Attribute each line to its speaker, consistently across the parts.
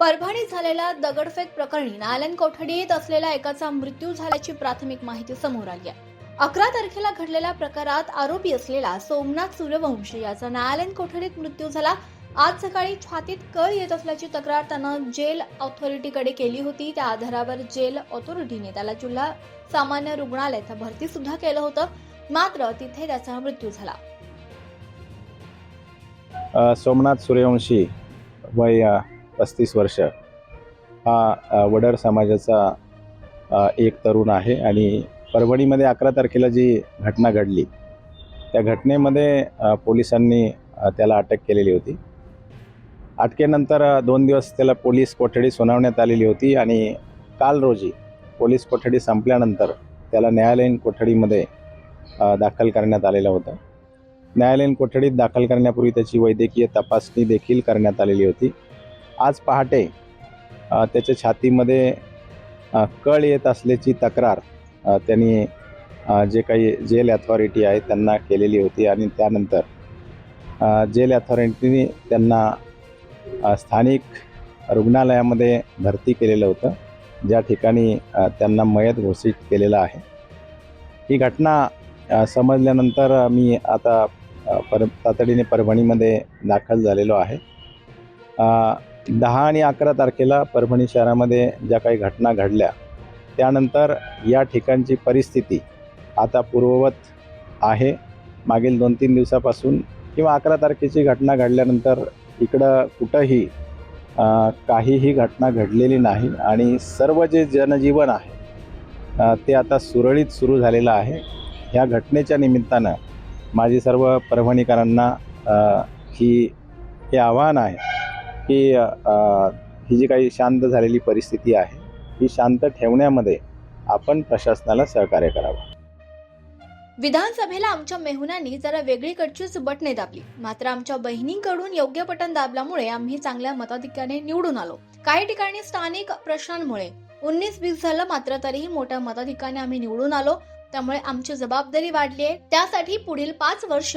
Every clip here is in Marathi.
Speaker 1: परभणीत झालेल्या दगडफेक प्रकरणी न्यायालयीन कोठडीत असलेल्या एकाचा मृत्यू झाल्याची प्राथमिक माहिती समोर आली आहे. अकरा तारखेला घडलेल्या प्रकारात आरोपी असलेला सोमनाथ सूर्यवंशी याचा न्यायालयीन कोठडीत मृत्यू झाला. आज सकाळी छातीत कळ येत असल्याची तक्रार त्यानं जेल ऑथॉरिटीकडे केली होती. त्या आधारावर जेल ऑथॉरिटीने त्याला जिल्हा सामान्य रुग्णालयात भरती सुद्धा केलं होतं. मात्र तिथे त्याचा मृत्यू झाला.
Speaker 2: सोमनाथ सूर्यवंशी वय पस्तीस वर्ष हा वडर समाजाचा एक तरुण आहे आणि परभणीमध्ये अकरा तारखेला जी घटना घडली त्या घटनेमध्ये पोलिसांनी त्याला अटक केलेली होती. अटकेनंतर दोन दिवस त्याला पोलीस कोठडी सुनावण्यात आलेली होती आणि काल रोजी पोलीस कोठडी संपल्यानंतर त्याला न्यायालयीन कोठडीमध्ये दाखल करण्यात आलेलं होतं. न्यायालयीन कोठडीत दाखल करण्यापूर्वी त्याची वैद्यकीय तपासणी देखील करण्यात आलेली होती. आज पहाटे त्याच्या छातीमध्ये कळ येत असल्याची तक्रार त्यांनी जे काही जेल अथॉरिटी आहे त्यांना केलेली होती आणि त्यानंतर जेल अथॉरिटीने त्यांना स्थानिक रुग्णालयामध्ये भरती केलेलं होतं. ज्या ठिकाणी त्यांना मयत घोषित केलेलं आहे. ही घटना समजल्यानंतर मी आता पर तातडीने परभणीमध्ये दाखल झालेलो आहे. दहा आणि अकरा तारखेला परभणी शहरामध्ये ज्या काही घटना घडल्या त्यानंतर या ठिकाणची परिस्थिती आता पूर्ववत आहे. मागील दोन तीन दिवसापासून किंवा अकरा तारखेची घटना घडल्यानंतर इकडं कुठंही काहीही घटना घडलेली नाही आणि सर्व जे जनजीवन आहे ते आता सुरळीत सुरू झालेलं आहे. ह्या घटनेच्या निमित्तानं माझी सर्व परभणीकरांना ही हे आव्हान आहे की ही जी काही शांत झालेली परिस्थिती आहे ही शांत ठेवण्यामध्ये आपण प्रशासनाला सहकार्य करावं.
Speaker 1: विधानसभेला आमच्या मेहुनांनी जरा वेगळीकडचीच बटणे दाबली मात्र आमच्या बहिणींकडून योग्य बटन दाबल्यामुळे आम्ही चांगल्या मताधिक्याने निवडून आलो. काही ठिकाणी स्थानिक प्रश्नांमुळे उन्नीस बीस झालं मात्र तरीही मोठ्या मताधिक्याने आम्ही निवडून आलो. त्यामुळे आमची जबाबदारी वाढली आहे. त्यासाठी पुढील पाच वर्ष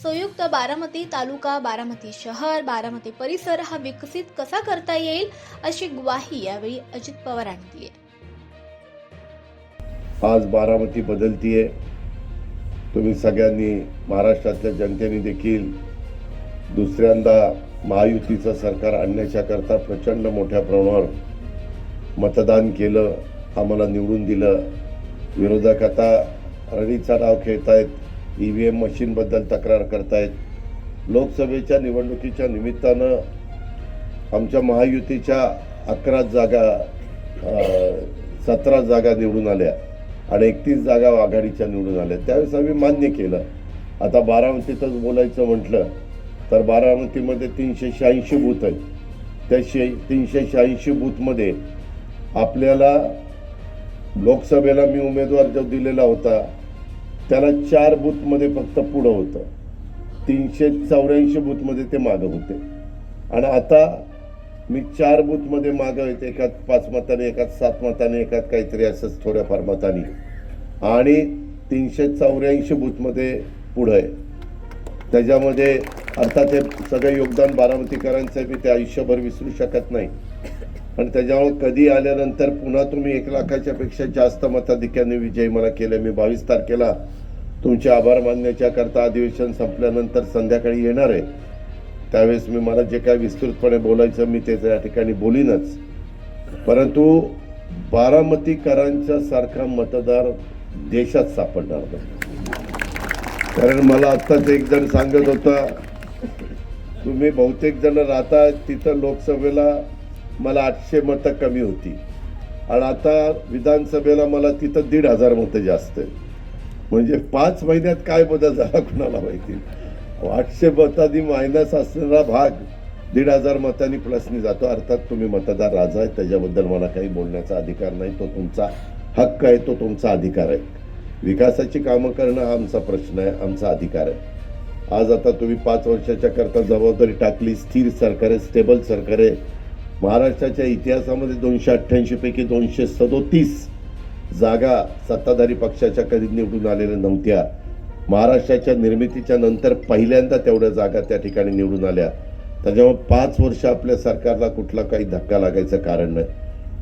Speaker 1: संयुक्त बारामती तालुका बारामती शहर बारामती परिसर हा विकसित कसा करता येईल अशी ग्वाही यावेळी अजित पवारांनी दिली.
Speaker 3: आज बारामती बदलतीये. तुम्ही सगळ्यांनी महाराष्ट्रातल्या जनतेने देखील दुसऱ्यांदा महायुतीचं सरकार आणण्याच्या करता प्रचंड मोठ्या प्रमाणावर मतदान केलं आम्हाला निवडून दिलं. विरोधक आता रणीचा डाव खेळतायत. ई व्ही एम मशीनबद्दल तक्रार करतायत. लोकसभेच्या निवडणुकीच्या निमित्तानं आमच्या महायुतीच्या अकरा जागा सतरा जागा निवडून आल्या आणि एकतीस जागा आघाडीच्या निवडून आल्या. त्यावेळेस आम्ही मान्य केलं. आता बारामतीतच बोलायचं म्हटलं तर बारामतीमध्ये तीनशे शहाऐंशी बूथ आहेत. त्या शे तीनशे शहाऐंशी बूथमध्ये आपल्याला लोकसभेला मी उमेदवार जो दिलेला होता त्याला चार बूथमध्ये फक्त पुढं होतं. तीनशे चौऱ्याऐंशी बूथमध्ये ते मागं होते. आणि आता मी चार बूथमध्ये मागं येते. एकात पाच मताने एकात सात मताने एकात काहीतरी असंच थोड्याफार मताने. आणि तीनशे चौऱ्याऐंशी बूथमध्ये पुढं आहे. त्याच्यामध्ये अर्थात हे सगळं योगदान बारामतीकरांचं आहे. मी ते आयुष्यभर विसरू शकत नाही. पण त्याच्यामुळे कधी आल्यानंतर पुन्हा तुम्ही एक लाखाच्या पेक्षा जास्त मताधिक्याने विजय मला केले. मी बावीस तारखेला तुमचे आभार मानण्याच्या करता अधिवेशन संपल्यानंतर संध्याकाळी येणार आहे. त्यावेळेस मी मला जे काय विस्तृतपणे बोलायचं मी ते त्या ठिकाणी बोलीनच. परंतु बारामतीकरांच्या सारखा मतदार देशात सापडणार नाही. कारण मला आत्ताच एक जण सांगत होता तुम्ही बहुतेक जण राहता तिथं लोकसभेला मला आठशे मतं कमी होती. आणि आता विधानसभेला मला तिथं दीड हजार मतं जास्त आहे म्हणजे पाच महिन्यात काय बदल झाला कुणाला माहिती? आठशे मतांनी मायनस असणारा भाग दीड हजार मतांनी प्लसनी जातो. अर्थात तुम्ही मतदार राजा आहे त्याच्याबद्दल मला काही बोलण्याचा अधिकार नाही. तो तुमचा हक्क आहे तो तुमचा अधिकार आहे. विकासाची कामं करणं हा आमचा प्रश्न आहे आमचा अधिकार आहे. आज आता तुम्ही पाच वर्षाच्या करता जबाबदारी टाकली स्थिर सरकार आहे स्टेबल सरकार आहे. महाराष्ट्राच्या इतिहासामध्ये दोनशे अठ्ठ्याऐंशी पैकी दोनशे सदोतीस जागा सत्ताधारी पक्षाच्या कधी निवडून आलेल्या नव्हत्या. महाराष्ट्राच्या निर्मितीच्या नंतर पहिल्यांदा तेवढ्या जागा त्या ठिकाणी निवडून आल्या. त्याच्यामुळे पाच वर्ष आपल्या सरकारला कुठला काही धक्का लागायचं कारण नाही.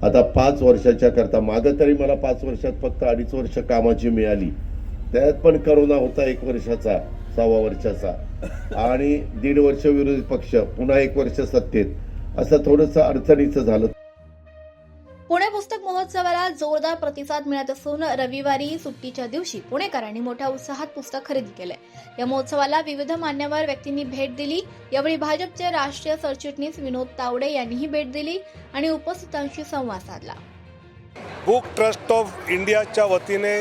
Speaker 3: आता पाच वर्षाच्या करता मागं तरी मला पाच वर्षात फक्त अडीच वर्ष कामाची मिळाली. त्यात पण करोना होता एक वर्षाचा सव्वा वर्षाचा. आणि दीड वर्ष विरोधी पक्ष पुन्हा एक वर्ष सत्तेत. असं थोडंसं अडचणीचं झालं.
Speaker 1: महोत्सवाला जोरदार प्रतिसाद मिळत असून रविवारी सुट्टीच्या दिवशी पुणेकरांनी मोठ्या उत्साहात पुस्तक खरेदी केले या महोत्सवाला विविध मान्यवर व्यक्तींनी भेट दिली. यावेळी भाजपचे राष्ट्रीय सरचिटणीस विनोद तावडे यांनीही भेट दिली आणि उपस्थितांशी संवाद साधला.
Speaker 4: बुक ट्रस्ट ऑफ इंडियाच्या वतीने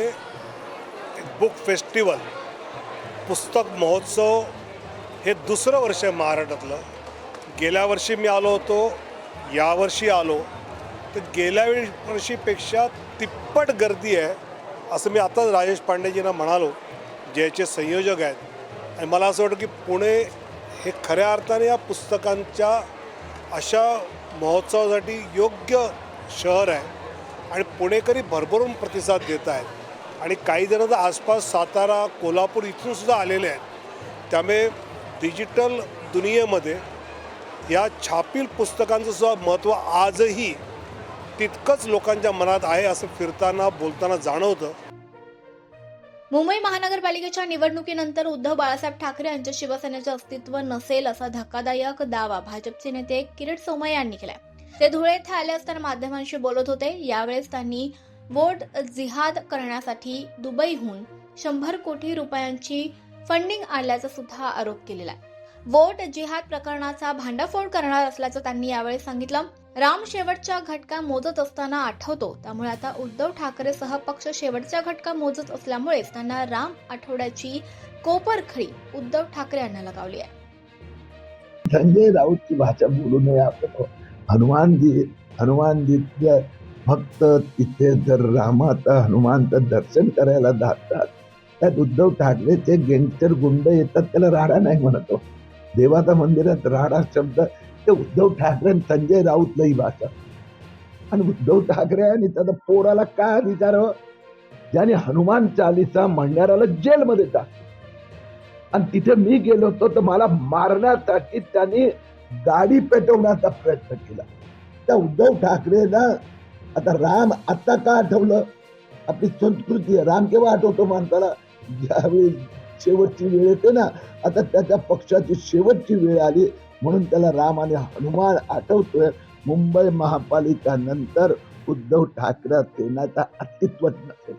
Speaker 4: बुक फेस्टिवल पुस्तक महोत्सव हे दुसरं वर्ष महाराष्ट्रातलं. गेल्या वर्षी मी आलो होतो यावर्षी आलो. तर गेल्या वेळी वर्षीपेक्षा तिप्पट गर्दी आहे असं मी आताच राजेश पांडेजींना म्हणालो ज्याचे संयोजक आहेत. आणि मला असं वाटतं की पुणे हे खऱ्या अर्थाने या पुस्तकांच्या अशा महोत्सवासाठी योग्य शहर आहे. आणि पुणेकरी भरभरून प्रतिसाद देत आहेत. आणि काही जण तर आसपास सातारा कोल्हापूर इथून सुद्धा आलेले आहेत. त्यामुळे डिजिटल दुनियेमध्ये या छापील पुस्तकांचं सुद्धा महत्त्व आजही तितकंच लोकांच्या मनात आहे असं फिरताना बोलताना जाणवतं.
Speaker 1: मुंबई महानगरपालिकेच्या निवडणुकीनंतर उद्धव बाळासाहेब ठाकरे यांच्या शिवसेनेचे अस्तित्व नसेल असा धक्कादायक दावा भाजपचे नेते किरीट सोमय यांनी केला ते धुळे येथे आले असताना माध्यमांशी बोलत होते. यावेळेस त्यांनी वोट जिहाद करण्यासाठी दुबईहून शंभर कोटी रुपयांची फंडिंग आणल्याचा सुद्धा आरोप केलेला आहे. वोट जिहाद प्रकरणाचा भांडाफोड करणार असल्याचं त्यांनी यावेळी सांगितलं. राम शेवटच्या घटका मोजत असताना आठवतो. त्यामुळे आता उद्धव ठाकरेसह पक्ष शेवटच्या घटका मोजत असल्यामुळेच त्यांना राम आठवड्याची कोपरखळी उद्धव ठाकरे यांना लगावली आहे.
Speaker 5: संजय राऊतची भाषा बोलू नये आपण. हनुमानजी हनुमानजी फक्त तिथे जर रामाचं हनुमानचं दर्शन करायला जातात त्यात उद्धव ठाकरेचे गेंगस्टर गुंड येतात त्याला राडा नाही म्हणतो हो. देवाच्या मंदिरात राडा शब्द ते उद्धव ठाकरे आणि संजय राऊतलाही भाषा आणि उद्धव ठाकरे आणि त्याचा पोराला काय अधिकार हो? ज्याने हनुमान चालिसा म्हणणाऱ्याला जेलमध्ये टाक आणि तिथे मी गेलो होतो तर मला मारण्यासाठी त्यांनी गाडी पेटवण्याचा प्रयत्न केला. त्या उद्धव ठाकरेला आता राम आता का आठवलं? आपली संस्कृती आहे. राम केव्हा आठवतो माणसाला? ज्यावेळी शेवटची वेळ येते ना आता त्याच्या पक्षाची शेवटची वेळ आली. म्हणून त्याला राम आणि हनुमान आठवतोय. मुंबई महापालिका नंतर उद्धव ठाकरे सेनाचा नसेल.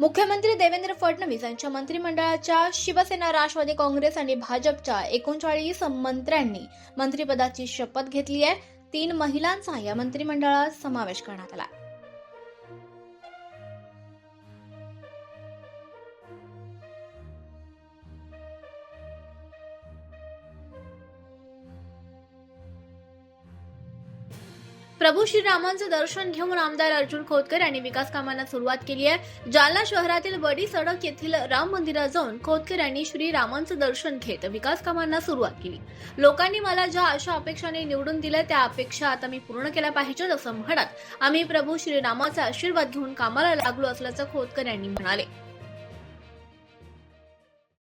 Speaker 1: मुख्यमंत्री देवेंद्र फडणवीस यांच्या मंत्रिमंडळाच्या शिवसेना राष्ट्रवादी काँग्रेस आणि भाजपच्या एकोणचाळीस मंत्र्यांनी मंत्रिपदाची शपथ घेतली आहे. तीन महिलांचा या मंत्रिमंडळात समावेश करण्यात आला. प्रभू श्रीरामांचं दर्शन घेऊन आमदार अर्जुन खोतकर यांनी विकास कामांना सुरुवात केली आहे. जालना शहरातील वडी सडक येथील राम मंदिरात जाऊन खोतकर यांनी श्रीरामांचं दर्शन घेत विकास कामांना सुरुवात केली. लोकांनी मला ज्या अशा अपेक्षाने निवडून दिल्या त्या अपेक्षा आता मी पूर्ण केल्या पाहिजेत असं म्हणत आम्ही प्रभू श्रीरामाचा आशीर्वाद घेऊन कामाला लागलो असल्याचं खोतकर यांनी म्हणाले.